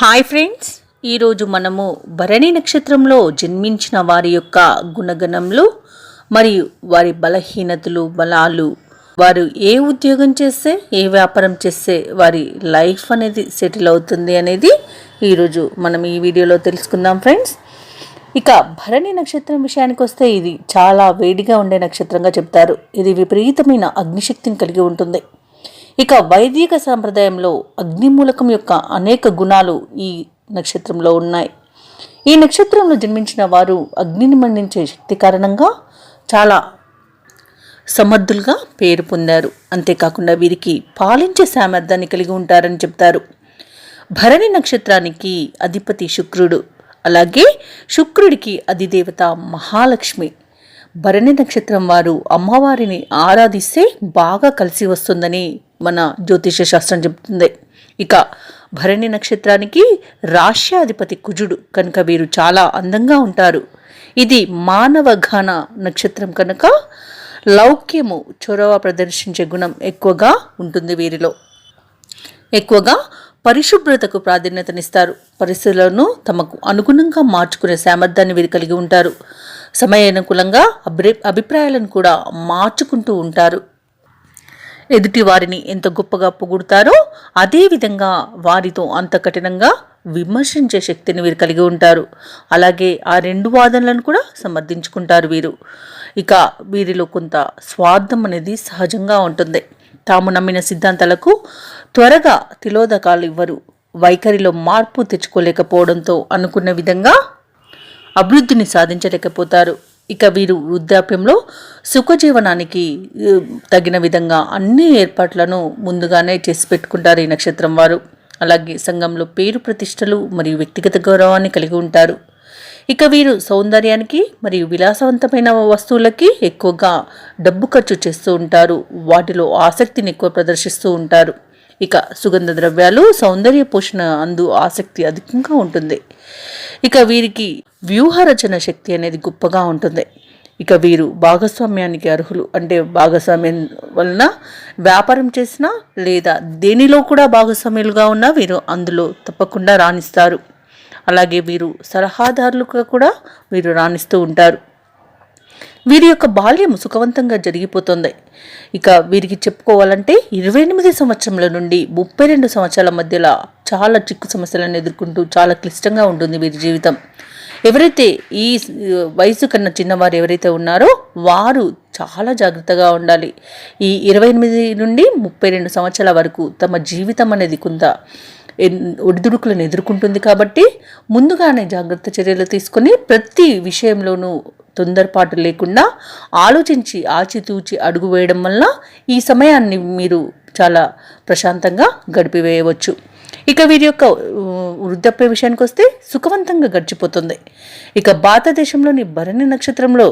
Hi friends ఈరోజు మనము భరణి నక్షత్రంలో జన్మించిన వారి యొక్క గుణగణములు మరియు వారి బలహీనతలు బలాలు వారు ఏ ఉద్యోగం చేస్తే ఏ వ్యాపారం చేస్తే వారి లైఫ్ అనేది సెటిల్ అవుతుంది అనేది ఈరోజు మనం ఈ వీడియోలో తెలుసుకుందాం ఫ్రెండ్స్. ఇక భరణి నక్షత్రం విషయానికి వస్తే ఇది చాలా వేడిగా ఉండే నక్షత్రంగా చెప్తారు. ఇది విపరీతమైన అగ్నిశక్తిని కలిగి ఉంటుంది. ఇక వైదిక సాంప్రదాయంలో అగ్నిమూలకం యొక్క అనేక గుణాలు ఈ నక్షత్రంలో ఉన్నాయి. ఈ నక్షత్రంలో జన్మించిన వారు అగ్నిని మండించే శక్తి కారణంగా చాలా సమర్థులుగా పేరు పొందారు. అంతేకాకుండా వీరికి పాలించే సామర్థ్యాన్ని కలిగి ఉంటారని చెప్తారు. భరణి నక్షత్రానికి అధిపతి శుక్రుడు అలాగే శుక్రుడికి అధిదేవత మహాలక్ష్మి. భరణి నక్షత్రం వారు అమ్మవారిని ఆరాధిస్తే బాగా కలిసి వస్తుందని మన జ్యోతిష శాస్త్రం చెబుతుంది ఇక భరణి నక్షత్రానికి రాష్ట్రాధిపతి కుజుడు కనుక వీరు చాలా అందంగా ఉంటారు. ఇది మానవ ఘన నక్షత్రం కనుక లౌక్యము చొరవ ప్రదర్శించే గుణం ఎక్కువగా ఉంటుంది వీరిలో. ఎక్కువగా పరిశుభ్రతకు ప్రాధాన్యతనిస్తారు. పరిస్థితులను తమకు అనుగుణంగా మార్చుకునే సామర్థ్యాన్ని వీరు కలిగి ఉంటారు. సమయానుకూలంగా అభి అభిప్రాయాలను కూడా మార్చుకుంటూ ఉంటారు. ఎదుటి వారిని ఎంత గొప్పగా పొగుడుతారో అదేవిధంగా వారితో అంత కఠినంగా విమర్శించే శక్తిని వీరు కలిగి ఉంటారు. అలాగే ఆ రెండు వాదనలను కూడా సమర్థించుకుంటారు వీరు. ఇక వీరిలో కొంత స్వార్థం అనేది సహజంగా ఉంటుంది. తాము నమ్మిన సిద్ధాంతాలకు త్వరగా తిలోదకాలు ఇవ్వరు. వైఖరిలో మార్పు తెచ్చుకోలేకపోవడంతో అనుకున్న విధంగా అభివృద్ధిని సాధించలేకపోతారు. ఇక వీరు వృద్ధాప్యంలో సుఖజీవనానికి తగిన విధంగా అన్ని ఏర్పాట్లను ముందుగానే చేసి పెట్టుకుంటారు ఈ నక్షత్రం వారు. అలాగే సంఘంలో పేరు ప్రతిష్టలు మరియు వ్యక్తిగత గౌరవాన్ని కలిగి ఉంటారు. ఇక వీరు సౌందర్యానికి మరియు విలాసవంతమైన వస్తువులకి ఎక్కువగా డబ్బు ఖర్చు చేస్తూ ఉంటారు. వాటిలో ఆసక్తిని ఎక్కువ ప్రదర్శిస్తూ ఉంటారు. ఇక సుగంధ ద్రవ్యాలు సౌందర్య పోషణ అందు ఆసక్తి అధికంగా ఉంటుంది. ఇక వీరికి వ్యూహరచన శక్తి అనేది గొప్పగా ఉంటుంది. ఇక వీరు భాగస్వామ్యానికి అర్హులు. అంటే భాగస్వామ్యం వలన వ్యాపారం చేసినా లేదా దేనిలో కూడా భాగస్వామ్యులుగా ఉన్నా వీరు అందులో తప్పకుండా రాణిస్తారు. అలాగే వీరు సలహాదారులుగా కూడా వీరు రాణిస్తూ ఉంటారు. వీరి యొక్క బాల్యం సుఖవంతంగా జరిగిపోతుంది. ఇక వీరికి చెప్పుకోవాలంటే ఇరవై ఎనిమిది సంవత్సరంల నుండి ముప్పై రెండు సంవత్సరాల మధ్యలో చాలా చిక్కు సమస్యలను ఎదుర్కొంటూ చాలా క్లిష్టంగా ఉంటుంది వీరి జీవితం. ఎవరైతే ఈ వయసు కన్నా చిన్నవారు ఎవరైతే ఉన్నారో వారు చాలా జాగ్రత్తగా ఉండాలి. ఈ ఇరవై ఎనిమిది నుండి ముప్పై రెండు సంవత్సరాల వరకు తమ జీవితం అనేది కొంత ఒడిదుడుకులను ఎదుర్కొంటుంది కాబట్టి ముందుగానే జాగ్రత్త చర్యలు తీసుకొని ప్రతి విషయంలోనూ తొందరపాటు లేకుండా ఆలోచించి ఆచితూచి అడుగు వేయడం వల్ల ఈ సమయాన్ని మీరు చాలా ప్రశాంతంగా గడిపివేయవచ్చు. ఇక వీరి యొక్క వృద్ధాప్య విషయానికి వస్తే సుఖవంతంగా గడిచిపోతుంది. ఇక భారతదేశంలోని భరణి నక్షత్రంలో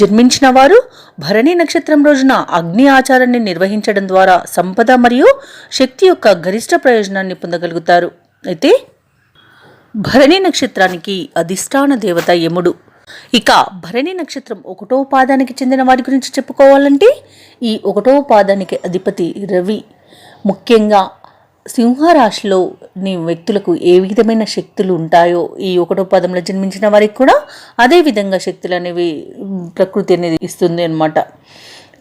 జన్మించిన వారు భరణి నక్షత్రం రోజున అగ్ని ఆచారాన్ని నిర్వహించడం ద్వారా సంపద మరియు శక్తి యొక్క గరిష్ట ప్రయోజనాన్ని పొందగలుగుతారు. అయితే భరణి నక్షత్రానికి అధిష్టాన దేవత యముడు. ఇక భరణి నక్షత్రం ఒకటో పాదానికి చెందిన వారి గురించి చెప్పుకోవాలంటే ఈ ఒకటో పాదానికి అధిపతి రవి. ముఖ్యంగా సింహరాశిలోని వ్యక్తులకు ఏ విధమైన శక్తులు ఉంటాయో ఈ ఒకటో పదంలో జన్మించిన వారికి కూడా అదే విధంగా శక్తులు అనేవి ప్రకృతి అనేది ఇస్తుంది అన్నమాట.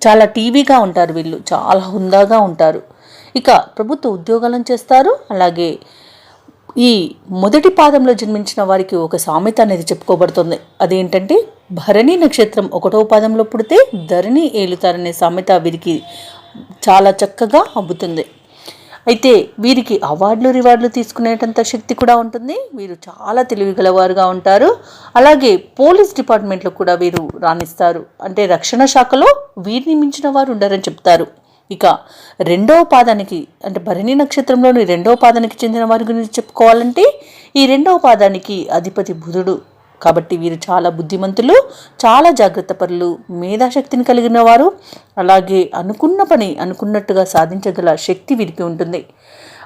చాలా టీవీగా ఉంటారు వీళ్ళు చాలా హుందాగా ఉంటారు. ఇక ప్రభుత్వ ఉద్యోగాలను చేస్తారు అలాగే ఈ మొదటి పాదంలో జన్మించిన వారికి ఒక సామెత అనేది చెప్పుకోబడుతుంది. అదేంటంటే భరణి నక్షత్రం ఒకటో పాదంలో పుడితే ధరణి ఏలుతారనే సామెత వీరికి చాలా చక్కగా అబ్బుతుంది. అయితే వీరికి అవార్డులు రివార్డులు తీసుకునేటంత శక్తి కూడా ఉంటుంది. వీరు చాలా తెలివి గలవారుగా ఉంటారు. అలాగే పోలీస్ డిపార్ట్మెంట్లో కూడా వీరు రాణిస్తారు. అంటే రక్షణ శాఖలో వీరిని మించిన వారు ఉండరని చెప్తారు. ఇక రెండవ పాదానికి అంటే భరణి నక్షత్రంలోని రెండవ పాదానికి చెందిన వారి గురించి చెప్పుకోవాలంటే ఈ రెండవ పాదానికి అధిపతి బుధుడు. కాబట్టి వీరు చాలా బుద్ధిమంతులు చాలా జాగ్రత్త పరులు మేధాశక్తిని కలిగిన వారు అలాగే అనుకున్న పని అనుకున్నట్టుగా సాధించగల శక్తి వీరికి ఉంటుంది.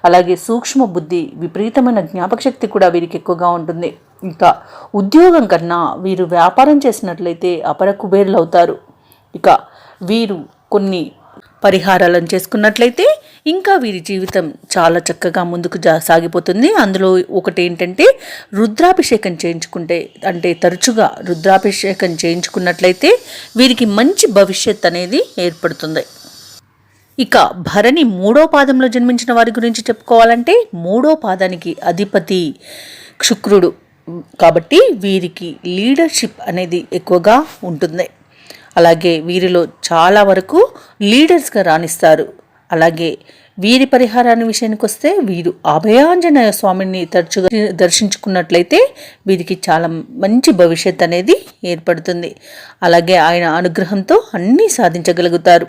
అలాగే సూక్ష్మ బుద్ధి విపరీతమైన జ్ఞాపక శక్తి కూడా వీరికి ఎక్కువగా ఉంటుంది. ఇంకా ఉద్యోగం కన్నా వీరు వ్యాపారం చేసినట్లయితే అపర కుబేరులు అవుతారు ఇక వీరు కొన్ని పరిహారాలను చేసుకున్నట్లయితే ఇంకా వీరి జీవితం చాలా చక్కగా ముందుకు జా సాగిపోతుంది. అందులో ఒకటి ఏంటంటే రుద్రాభిషేకం చేయించుకుంటే అంటే తరచుగా రుద్రాభిషేకం చేయించుకున్నట్లయితే వీరికి మంచి భవిష్యత్ అనేది ఏర్పడుతుంది. ఇక భరణి మూడో పాదంలో జన్మించిన వారి గురించి చెప్పుకోవాలంటే మూడో పాదానికి అధిపతి శుక్రుడు. కాబట్టి వీరికి లీడర్షిప్ అనేది ఎక్కువగా ఉంటుంది. అలాగే వీరిలో చాలా వరకు లీడర్స్గా రాణిస్తారు. అలాగే వీరి పరిహారాన్ని విషయానికి వస్తే వీరు అభయాంజనేయ స్వామిని తరచుగా దర్శించుకున్నట్లయితే వీరికి చాలా మంచి భవిష్యత్ అనేది ఏర్పడుతుంది. అలాగే ఆయన అనుగ్రహంతో అన్నీ సాధించగలుగుతారు.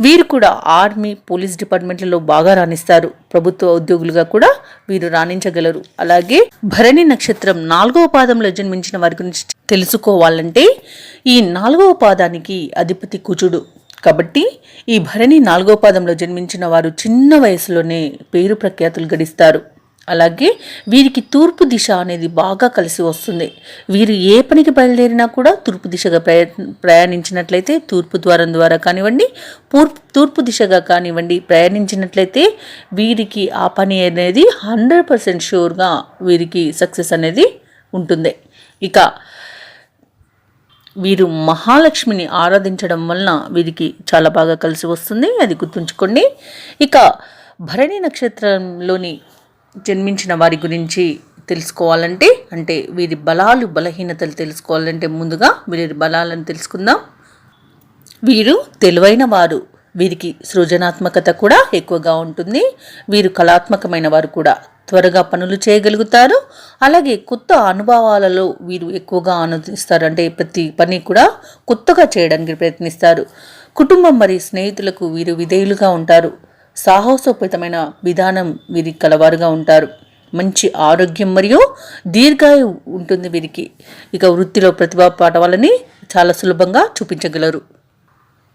వీరు కూడా ఆర్మీ పోలీస్ డిపార్ట్మెంట్లలో బాగా రాణిస్తారు. ప్రభుత్వ ఉద్యోగులుగా కూడా వీరు రాణించగలరు. అలాగే భరణి నక్షత్రం నాలుగవ పాదంలో జన్మించిన వారి గురించి తెలుసుకోవాలంటే ఈ నాలుగవ పాదానికి అధిపతి కుజుడు. కాబట్టి ఈ భరణి నాలుగవ పాదంలో జన్మించిన వారు చిన్న వయసులోనే పేరు ప్రఖ్యాతులు గడిస్తారు. అలాగే వీరికి తూర్పు దిశ అనేది బాగా కలిసి వస్తుంది. వీరు ఏ పనికి బయలుదేరినా కూడా తూర్పు దిశగా ప్రయ ప్రయాణించినట్లయితే తూర్పు ద్వారం ద్వారా కానివ్వండి పూర్పు తూర్పు దిశగా కానివ్వండి ప్రయాణించినట్లయితే వీరికి ఆ పని అనేది హండ్రెడ్ పర్సెంట్ షూర్గా వీరికి సక్సెస్ అనేది ఉంటుంది. ఇక వీరు మహాలక్ష్మిని ఆరాధించడం వలన వీరికి చాలా బాగా కలిసి వస్తుంది. అది గుర్తుంచుకోండి. ఇక భరణి నక్షత్రంలోని జన్మించిన వారి గురించి తెలుసుకోవాలంటే అంటే వీరి బలాలు బలహీనతలు తెలుసుకోవాలంటే ముందుగా వీరి బలాలను తెలుసుకుందాం. వీరు తెలివైన వారు. వీరికి సృజనాత్మకత కూడా ఎక్కువగా ఉంటుంది. వీరు కళాత్మకమైన వారు కూడా. త్వరగా పనులు చేయగలుగుతారు. అలాగే కొత్త అనుభవాలలో వీరు ఎక్కువగా ఆనందిస్తారు. అంటే ప్రతి పని కూడా కొత్తగా చేయడానికి ప్రయత్నిస్తారు. కుటుంబం మరియు స్నేహితులకు వీరు విధేయులుగా ఉంటారు. సాహసోపేతమైన విధానం వీరి కలవారుగా ఉంటారు. మంచి ఆరోగ్యం మరియు దీర్ఘాయు ఉంటుంది వీరికి. ఇక వృత్తిలో ప్రతిభా పాఠవాలని చాలా సులభంగా చూపించగలరు.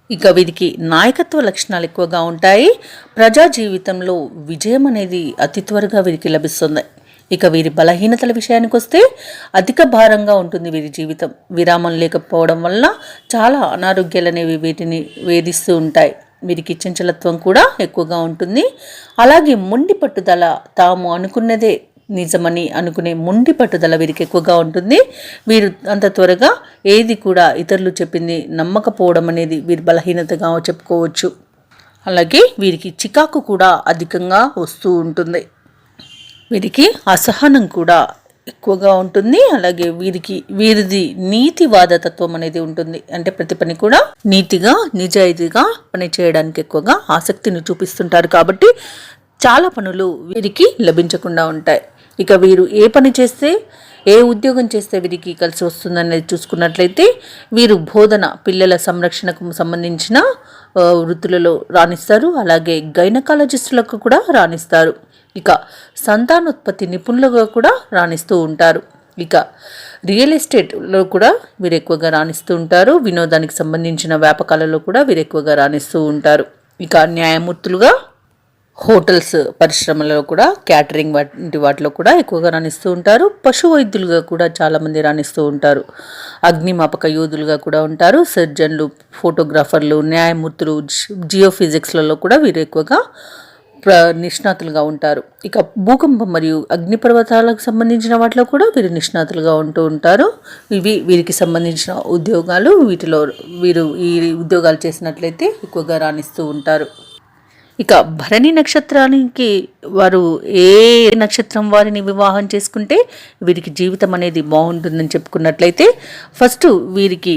ఇక వీరికి నాయకత్వ లక్షణాలు ఎక్కువగా ఉంటాయి. ప్రజా జీవితంలో విజయం అనేది అతి త్వరగా వీరికి లభిస్తుంది. ఇక వీరి బలహీనతల విషయానికి వస్తే అధిక భారంగా ఉంటుంది వీరి జీవితం. విరామం లేకపోవడం వల్ల చాలా అనారోగ్యాలు అనేవి వీటిని వేధిస్తూ ఉంటాయి. వీరికి చంచలత్వం కూడా ఎక్కువగా ఉంటుంది. అలాగే మొండి పట్టుదల తాము అనుకున్నదే నిజమని అనుకునే మొండి పట్టుదల వీరికి ఎక్కువగా ఉంటుంది. వీరు అంత త్వరగా ఏది కూడా ఇతరులు చెప్పింది నమ్మకపోవడం అనేది వీరి బలహీనతగా చెప్పుకోవచ్చు. అలాగే వీరికి చికాకు కూడా అధికంగా వస్తూ ఉంటుంది. వీరికి అసహనం కూడా ఎక్కువగా ఉంటుంది. అలాగే వీరికి వీరిది నీతివాద తత్వం అనేది ఉంటుంది. అంటే ప్రతి పని కూడా నీతిగా నిజాయితీగా పని చేయడానికి ఎక్కువగా ఆసక్తిని చూపిస్తుంటారు. కాబట్టి చాలా పనులు వీరికి లభించకుండా ఉంటాయి. ఇక వీరు ఏ పని చేస్తే ఏ ఉద్యోగం చేస్తే వీరికి కలిసి వస్తుందనేది చూసుకున్నట్లయితే వీరు బోధన పిల్లల సంరక్షణకు సంబంధించిన వృత్తులలో రాణిస్తారు. అలాగే గైనకాలజిస్టులకు కూడా రాణిస్తారు. ఇక సంతానోత్పత్తి నిపుణులుగా కూడా రాణిస్తూ ఉంటారు. ఇక రియల్ ఎస్టేట్లో కూడా వీరు ఎక్కువగా రాణిస్తూ ఉంటారు. వినోదానికి సంబంధించిన వ్యాపకాలలో కూడా వీరు ఎక్కువగా రాణిస్తూ ఉంటారు. ఇక న్యాయమూర్తులుగా హోటల్స్ పరిశ్రమలలో కూడా క్యాటరింగ్ వంటి వాటిలో కూడా ఎక్కువగా రాణిస్తూ ఉంటారు. పశు వైద్యులుగా కూడా చాలామంది రాణిస్తూ ఉంటారు. అగ్నిమాపక యోధులుగా కూడా ఉంటారు. సర్జన్లు ఫోటోగ్రాఫర్లు న్యాయమూర్తులు జియోఫిజిక్స్లలో కూడా వీరు ఎక్కువగా ప్ర నిష్ణాతులుగా ఉంటారు. ఇక భూకంపం మరియు అగ్నిపర్వతాలకు సంబంధించిన వాటిలో కూడా వీరు నిష్ణాతులుగా ఉంటూ ఉంటారు. ఇవి వీరికి సంబంధించిన ఉద్యోగాలు. వీటిలో వీరు ఈ ఉద్యోగాలు చేసినట్లయితే ఎక్కువగా రాణిస్తూ ఉంటారు. ఇక భరణి నక్షత్రానికి వారు ఏ నక్షత్రం వారిని వివాహం చేసుకుంటే వీరికి జీవితం అనేది బాగుంటుందని చెప్పుకున్నట్లయితే ఫస్ట్ వీరికి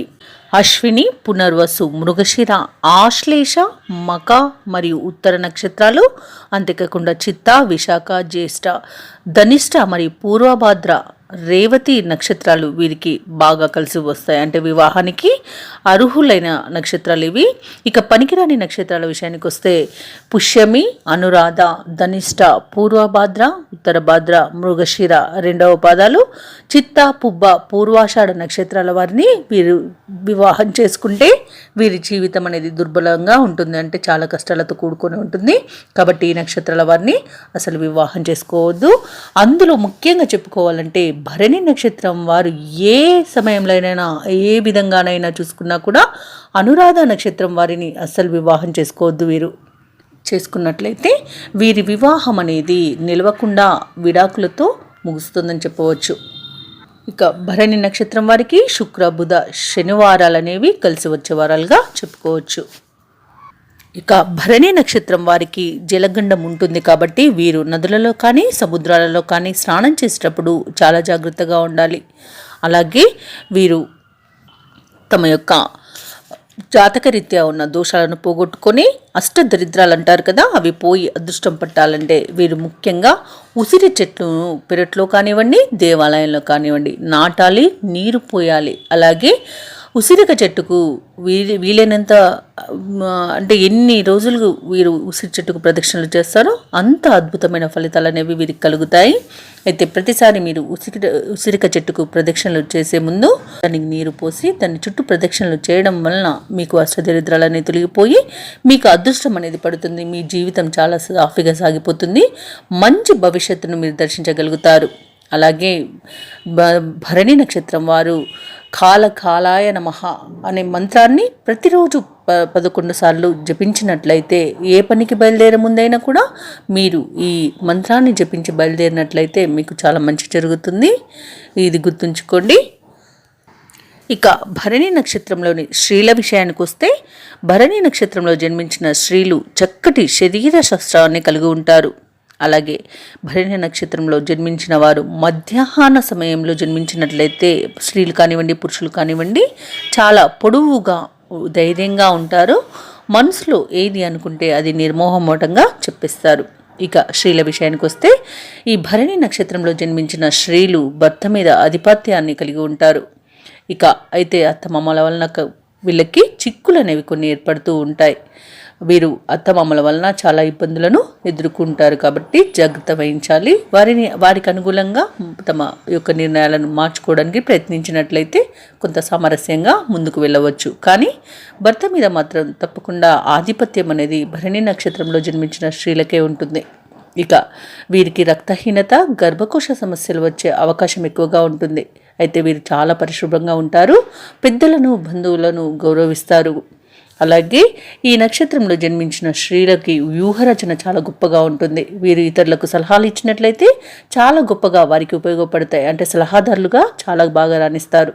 అశ్విని పునర్వసు మృగశిర ఆశ్లేష మక మరియు ఉత్తర నక్షత్రాలు అంతేకాకుండా చిత్త విశాఖ జ్యేష్ఠ ధనిష్ట మరియు పూర్వభాద్ర రేవతి నక్షత్రాలు వీరికి బాగా కలిసి వస్తాయి. అంటే వివాహానికి అర్హులైన నక్షత్రాలు ఇవి. ఇక పనికిరాని నక్షత్రాల విషయానికి వస్తే పుష్యమి అనురాధ ధనిష్ట పూర్వభాద్ర ఉత్తర భాద్ర మృగశిర రెండవ పాదాలు చిత్త పుబ్బ పూర్వాషాఢ నక్షత్రాల వారిని వీరు వివాహం చేసుకుంటే వీరి జీవితం అనేది దుర్బలంగా ఉంటుంది. అంటే చాలా కష్టాలతో కూడుకొని ఉంటుంది. కాబట్టి ఈ నక్షత్రాల వారిని అసలు వివాహం చేసుకోవద్దు. అందులో ముఖ్యంగా చెప్పుకోవాలంటే భరణి నక్షత్రం వారు ఏ సమయంలోనైనా ఏ విధంగానైనా చూసుకున్నా కూడా అనురాధ నక్షత్రం వారిని అస్సలు వివాహం చేసుకోవద్దు వీరు. చేసుకున్నట్లయితే వీరి వివాహం అనేది నిలవకుండా విడాకులతో ముగుస్తుందని చెప్పవచ్చు. ఇక భరణి నక్షత్రం వారికి శుక్ర బుధ శనివారాలు అనేవి కలిసి వచ్చే వారాలుగా చెప్పుకోవచ్చు. ఇక భరణి నక్షత్రం వారికి జలగండం ఉంటుంది కాబట్టి వీరు నదులలో కానీ సముద్రాలలో కానీ స్నానం చేసేటప్పుడు చాలా జాగ్రత్తగా ఉండాలి. అలాగే వీరు తమ యొక్క జాతకరీత్యా ఉన్న దోషాలను పోగొట్టుకొని అష్టదరిద్రాలు అంటారు కదా అవి పోయి అదృష్టం పట్టాలంటే వీరు ముఖ్యంగా ఉసిరి చెట్లను పెరట్లో కానివ్వండి దేవాలయంలో కానివ్వండి నాటాలి నీరు పోయాలి. అలాగే ఉసిరిక చెట్టుకు వీలు వీలైనంత అంటే ఎన్ని రోజులు వీరు ఉసిరి చెట్టుకు ప్రదక్షిణలు చేస్తారో అంత అద్భుతమైన ఫలితాలు అనేవి వీరికి కలుగుతాయి. అయితే ప్రతిసారి మీరు ఉసిరి ఉసిరిక చెట్టుకు ప్రదక్షిణలు చేసే ముందు దానికి నీరు పోసి దాని చుట్టూ ప్రదక్షిణలు చేయడం వలన మీకు అష్టదరిద్రాలు అనేది తొలగిపోయి మీకు అదృష్టం అనేది పడుతుంది. మీ జీవితం చాలా సాఫీగా సాగిపోతుంది. మంచి భవిష్యత్తును మీరు దర్శించగలుగుతారు. అలాగే భరణి నక్షత్రం వారు కాలకాలాయ నమః అనే మంత్రాన్ని ప్రతిరోజు ప పదకొండు సార్లు జపించినట్లయితే ఏ పనికి బయలుదేరే ముందైనా కూడా మీరు ఈ మంత్రాన్ని జపించి బయలుదేరినట్లయితే మీకు చాలా మంచి జరుగుతుంది. ఇది గుర్తుంచుకోండి. ఇక భరణి నక్షత్రంలోని స్త్రీల విషయానికి వస్తే భరణి నక్షత్రంలో జన్మించిన స్త్రీలు చక్కటి శరీర శస్త్రాన్ని కలిగి ఉంటారు. అలాగే భరణి నక్షత్రంలో జన్మించిన వారు మధ్యాహ్న సమయంలో జన్మించినట్లయితే స్త్రీలు కానివ్వండి పురుషులు కానివ్వండి చాలా పొడవుగా ధైర్యంగా ఉంటారు. మనసులో ఏది అనుకుంటే అది నిర్మోహమోటంగా చెప్పిస్తారు. ఇక స్త్రీల విషయానికి వస్తే ఈ భరణి నక్షత్రంలో జన్మించిన స్త్రీలు భర్త మీద ఆధిపత్యాన్ని కలిగి ఉంటారు. ఇక అయితే అత్తమామల వలన వీళ్ళకి చిక్కులు అనేవి కొన్ని ఏర్పడుతూ ఉంటాయి. వీరు అత్తమామల వలన చాలా ఇబ్బందులను ఎదుర్కొంటారు కాబట్టి జాగ్రత్త వహించాలి. వారిని వారికి అనుగుణంగా తమ యొక్క నిర్ణయాలను మార్చుకోవడానికి ప్రయత్నించినట్లయితే కొంత సామరస్యంగా ముందుకు వెళ్ళవచ్చు. కానీ భర్త మీద మాత్రం తప్పకుండా ఆధిపత్యం అనేది భరణి నక్షత్రంలో జన్మించిన స్త్రీలకే ఉంటుంది. ఇక వీరికి రక్తహీనత గర్భకోశ సమస్యలు వచ్చే అవకాశం ఎక్కువగా ఉంటుంది. అయితే వీరు చాలా పరిశుభ్రంగా ఉంటారు. పెద్దలను బంధువులను గౌరవిస్తారు. అలాగే ఈ నక్షత్రంలో జన్మించిన స్త్రీలకి వ్యూహరచన చాలా గొప్పగా ఉంటుంది. వీరు ఇతరులకు సలహాలు ఇచ్చినట్లయితే చాలా గొప్పగా వారికి ఉపయోగపడతాయి. అంటే సలహాదారులుగా చాలా బాగా రాణిస్తారు.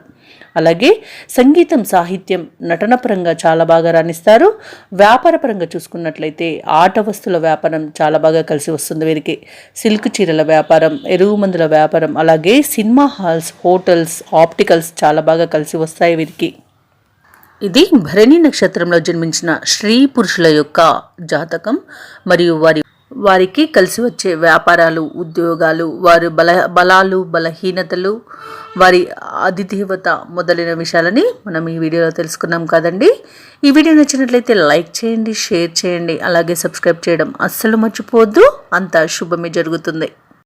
అలాగే సంగీతం సాహిత్యం నటన పరంగా చాలా బాగా రాణిస్తారు. వ్యాపార పరంగా చూసుకున్నట్లయితే ఆట వస్తువుల వ్యాపారం చాలా బాగా కలిసి వస్తుంది వీరికి. సిల్క్ చీరల వ్యాపారం ఎరువు మందుల వ్యాపారం అలాగే సినిమా హాల్స్ హోటల్స్ ఆప్టికల్స్ చాలా బాగా కలిసి వస్తాయి వీరికి. ఇది భరణి నక్షత్రంలో జన్మించిన స్త్రీ పురుషుల యొక్క జాతకం. మరియు వారి వారికి కలిసి వచ్చే వ్యాపారాలు ఉద్యోగాలు వారి బల బలాలు బలహీనతలు వారి అధిదేవత మొదలైన విషయాలని మనం ఈ వీడియోలో తెలుసుకున్నాం కదండి. ఈ వీడియో నచ్చినట్లయితే లైక్ చేయండి షేర్ చేయండి అలాగే సబ్స్క్రైబ్ చేయడం అస్సలు మర్చిపోవద్దు. అంత శుభమే జరుగుతుంది.